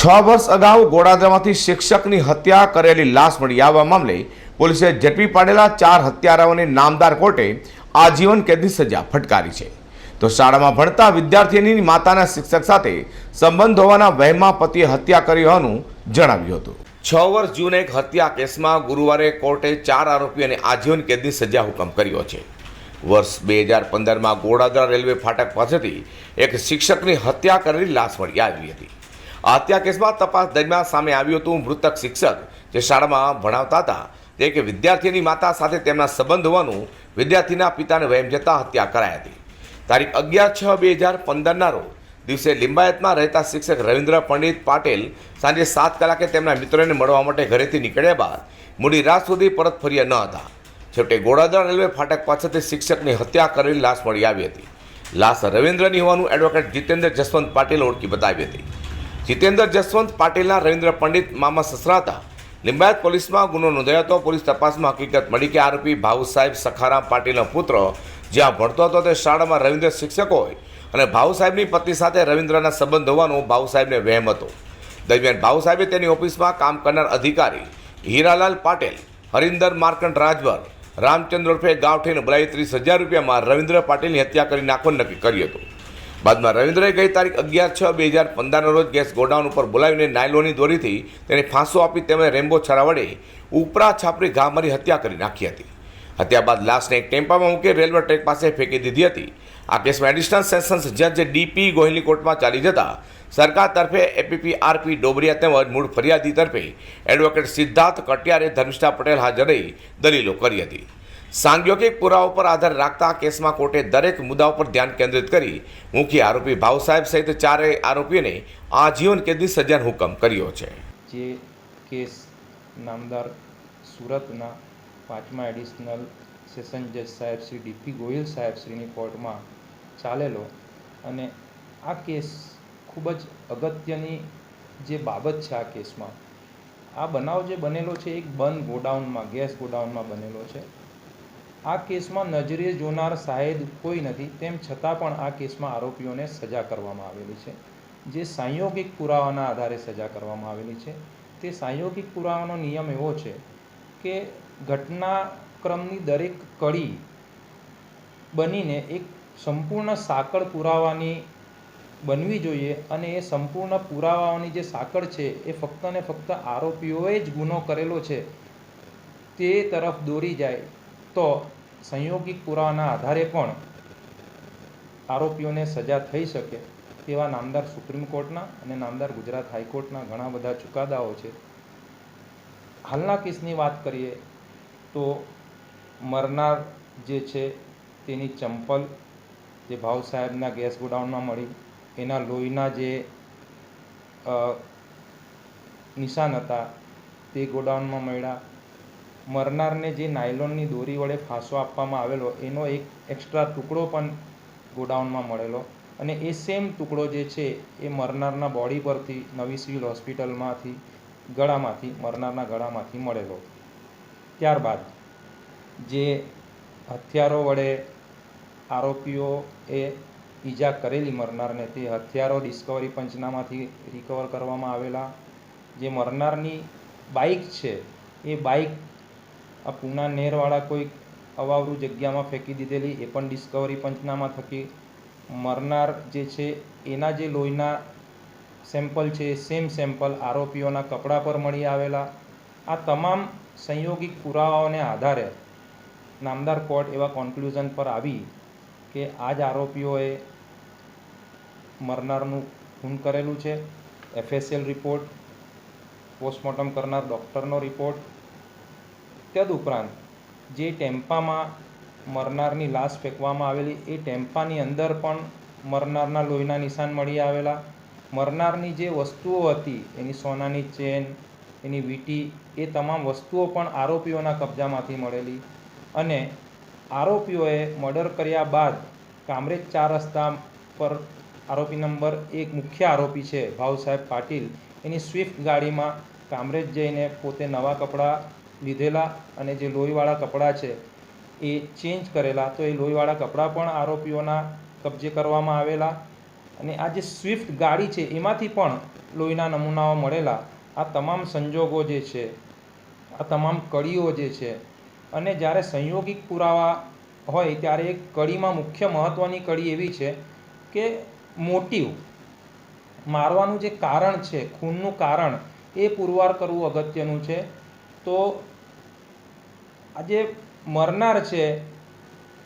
છ વર્ષ અગાઉ ગોડાદરામાંથી શિક્ષકની હત્યા કરેલી લાશ મળી આવવા મામલે પોલીસે ઝડપી પાડેલા ચાર હત્યારાઓને નામદાર કોર્ટે આજીવન કેદની સજા ફટકારી છે. તો શાળામાં ભણતા વિદ્યાર્થીની માતાના શિક્ષક સાથે સંબંધ હોવાના વહેમાં પતિએ હત્યા કરી હોવાનું જણાવ્યું હતું. છ વર્ષ જૂન એક હત્યા કેસમાં ગુરુવારે કોર્ટે ચાર આરોપીઓને આજીવન કેદની સજા હુકમ કર્યો છે. વર્ષ બે હજાર પંદરમાં ગોડાદરા રેલવે ફાટક પાસેથી એક શિક્ષકની હત્યા કરેલી લાશ મળી આવી હતી. હત્યા કેસમાં તપાસ દરમિયાન સામે આવ્યું હતું મૃતક શિક્ષક, જે શાળામાં ભણાવતા હતા. તે એક વિદ્યાર્થીની માતા સાથે તેમના સંબંધ હોવાનું વિદ્યાર્થીના પિતાને વહેમ જતા હત્યા કરાઈ હતી. તારીખ અગિયાર છ બે હજાર પંદરના રોજ દિવસે લિંબાયતમાં રહેતા શિક્ષક રવિન્દ્ર પંડિત પાટેલ સાંજે સાત કલાકે તેમના મિત્રોને મળવા માટે ઘરેથી નીકળ્યા બાદ મોડી રાત સુધી પરત ફર્યા ન હતા. છેવટે ગોળાદરા રેલવે ફાટક પાસેથી શિક્ષકની હત્યા કરેલી લાશ મળી આવી હતી. લાશ રવિન્દ્રની હોવાનું એડવોકેટ જીતેન્દ્ર જસવંત પાટીલ ઓળખી બતાવી હતી. જીતેન્દ્ર જસવંત પાટીલના રવિન્દ્ર પંડિત, મામા સસરા હતા લિંબાયત પોલીસમાં ગુનો નોંધાયો હતો પોલીસ તપાસમાં હકીકત મળી કે આરોપી ભાઉ સાહેબ સખારામ પાટીલનો પુત્ર, જ્યાં ભણતો હતો તે શાળામાં રવિન્દ્ર શિક્ષક હોય અને ભાઉ સાહેબની પત્ની સાથે રવિન્દ્રના સંબંધ હોવાનો ભાઉ સાહેબને વહેમ હતો. દરમિયાન ભાઉ સાહેબે તેની ઓફિસમાં કામ કરનાર અધિકારી હીરાલાલ પાટેલ હરિન્દર માર્કંડ રાજભર રામચંદ્ર ઉર્ફે ગાવઠીને બોલાવી ત્રીસ હજાર રૂપિયામાં રવિન્દ્ર પાટીલની હત્યા કરી નાખવાનું નક્કી કર્યું હતું. બાદમાં રવિન્દ્રએ ગઈ તારીખ અગિયાર છ બે હજાર પંદરના રોજ ગેસ ગોડાઉન ઉપર બોલાવીને નાયલોની દોરીથી તેને ફાંસો આપી તેમણે રેમ્બો છરા વડે ઉપરા છાપરી ઘા મારી હત્યા કરી નાખી હતી. હત્યા બાદ લાશને એક ટેમ્પામાં મૂકી રેલવે ટ્રેક પાસે ફેંકી દીધી હતી. આ કેસમાં એડિશનલ સેશન્સ જજ ડીપી ગોહિલની કોર્ટમાં ચાલી જતા સરકાર તરફે એપીપી આરપી ડોબરિયા તેમજ મૂળ ફરિયાદી તરફે એડવોકેટ સિદ્ધાર્થ કટિયારે, ધર્મિષ્ઠા પટેલ હાજર રહી દલીલો કરી હતી. સાંયોગિક પુરાવા પર આધાર રાખતા કેસમાં કોર્ટે દરેક મુદ્દાઓ પર ધ્યાન કેન્દ્રિત કરી મુખ્ય આરોપી ભાવ સાહેબ સહિત ચારેય આરોપીઓને આજીવન કેદની સજાનો હુકમ કર્યો છે. જે કેસ નામદાર સુરતના પાંચમા એડિશનલ સેશન જજ સાહેબ શ્રી ડીપી ગોયલ સાહેબ શ્રીની કોર્ટમાં ચાલેલો અને આ કેસ ખૂબ જ અગત્યની જે બાબત છે આ કેસમાં. આ બનાવ જે બનેલો છે એક બંધ ગોડાઉનમાં, ગેસ ગોડાઉનમાં બનેલો છે. આ કેસમાં નજરે જોનાર સાહેબ કોઈ નથી, તેમ છતાં પણ આ કેસમાં આરોપીઓને સજા કરવામાં આવેલી છે. જે સંયોગિક પુરાવાના આધારે સજા કરવામાં આવેલી છે. તે સંયોગિક પુરાવાનો નિયમ એવો છે કે ઘટનાક્રમની દરેક કડી બનીને એક સંપૂર્ણ સાંકળ પુરાવાની બનવી જોઈએ અને એ સંપૂર્ણ પુરાવાઓની જે સાંકળ છે એ ફક્ત ને ફક્ત આરોપીઓએ જ ગુનો કરેલો છે. તે તરફ દોરી જાય તો સંયોગિક પુરાવાના આધારે પણ આરોપીઓને સજા થઈ શકે તેવા નામદાર સુપ્રીમ કોર્ટના અને નામદાર ગુજરાત હાઈકોર્ટના ઘણા બધા ચુકાદાઓ છે. હાલના કેસની વાત કરીએ તો મરનાર જે છે તેની ચંપલ જે ભાવ સાહેબના ગેસ ગોડાઉનમાં મળી. એના લોહીના જે નિશાન હતા તે ગોડાઉનમાં મળ્યા. મરનારને જે નાયલોનની દોરી વડે ફાંસો આપવામાં આવેલો, એનો એક એક્સ્ટ્રા ટુકડો પણ ગોડાઉનમાં મળેલો. અને એ સેમ ટુકડો જે છે, એ મરનારના બોડી પરથી નવી સિવિલ હોસ્પિટલમાંથી ગળામાંથી, મરનારના ગળામાંથી મળેલો. ત્યારબાદ, જે હથિયારો વડે આરોપીઓએ ઈજા કરેલી મરનારને, તે હથિયારો ડિસ્કવરી પંચનામાંથી રિકવર કરવામાં આવેલા. જે મરનારની બાઇક છે, એ બાઇક આ પૂના નેરવાળા કોઈ અવાવરું જગ્યામાં ફેંકી દીધેલી એ પણ ડિસ્કવરી પંચનામા થકી મરનાર જે છે, એના જે લોહીના સેમ્પલ છે, સેમ સેમ્પલ આરોપીઓના કપડાં પર મળી આવેલા. આ તમામ સંયોગિક પુરાવાઓને આધારે નામદાર કોર્ટ એવા કોન્ક્લુઝન પર આવી કે આ જ આરોપીઓએ મરનારનું ખૂન કરેલું છે. એફએસએલ રિપોર્ટ, પોસ્ટમોર્ટમ કરનાર ડૉક્ટરનો રિપોર્ટ તદુપરાંત જે ટેમ્પામાં મરનારની લાશ ફેંકવામાં આવેલી, એ ટેમ્પાની અંદર પણ મરનારના લોહીના નિશાન મળી આવેલા. મરનારની જે વસ્તુઓ હતી, એની સોનાની ચેન, એની વીંટી, એ તમામ વસ્તુઓ પણ આરોપીઓના કબજામાંથી મળેલી અને આરોપીઓએ મર્ડર કર્યા બાદ કામરેજ ચાર રસ્તા પર આરોપી નંબર એક મુખ્ય આરોપી છે ભાવ સાહેબ પાટીલ. એની સ્વિફ્ટ ગાડીમાં કામરેજ જઈને પોતે નવા કપડાં લીધેલા અને જે લોહીવાળા કપડાં છે એ ચેન્જ કરેલા, તો એ લોહીવાળા કપડાં પણ આરોપીઓના કબજે કરવામાં આવેલા અને આ જે સ્વિફ્ટ ગાડી છે, એમાંથી પણ લોહીના નમૂનાઓ મળેલા. આ તમામ સંજોગો જે છે, આ તમામ કડીઓ જે છે અને જ્યારે સંયોગિક પુરાવા હોય ત્યારે એક કડીમાં મુખ્ય મહત્ત્વની કડી એવી છે કે મોટિવ. મારવાનું જે કારણ છે, ખૂનનું કારણ, એ પુરવાર કરવું અગત્યનું છે. તો આ જે મરનાર છે,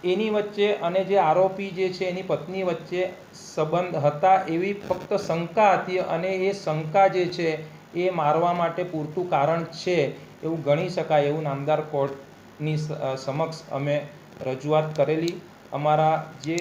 એની વચ્ચે અને જે આરોપી જે છે, એની પત્ની વચ્ચે સંબંધ હતા એવી ફક્ત શંકા હતી અને એ શંકા જે છે, એ મારવા માટે પૂરતું કારણ છે એવું ગણી શકાય એવું નામદાર કોર્ટની સમક્ષ અમે રજૂઆત કરેલી. અમારા જે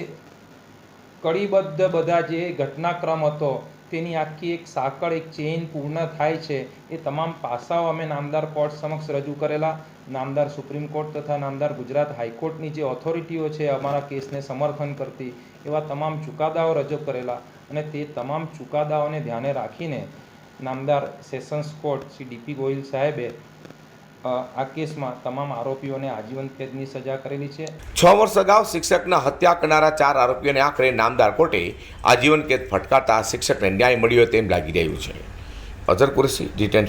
કડીબદ્ધ બધા જે ઘટનાક્રમ હતો તેની આખી એક સાંકળ, એક ચેઇન પૂર્ણ થાય છે, એ તમામ પાસાઓ અમે નામદાર કોર્ટ સમક્ષ રજૂ કરેલા. નામદાર સુપ્રીમ કોર્ટ તથા નામદાર ગુજરાત હાઈકોર્ટની જે ઓથોરિટીઓ છે, અમારા કેસને સમર્થન કરતી, એવા તમામ ચુકાદાઓ રજૂ કરેલા અને તે તમામ ચુકાદાઓને ધ્યાને રાખીને નામદાર sessions court Shri DP Gohil સાહેબે આ કેસમાં તમામ આરોપીઓને આજીવન કેદની સજા કરેલી છે. છ વર્ષ અગાઉ શિક્ષકના હત્યા કરનારા ચાર આરોપીઓને આખરે નામદાર કોર્ટે આજીવન કેદ ફટકારતા શિક્ષકને ન્યાય મળ્યો તેમ લાગી રહ્યું છે. અઝર કુરેશી, જી ટેન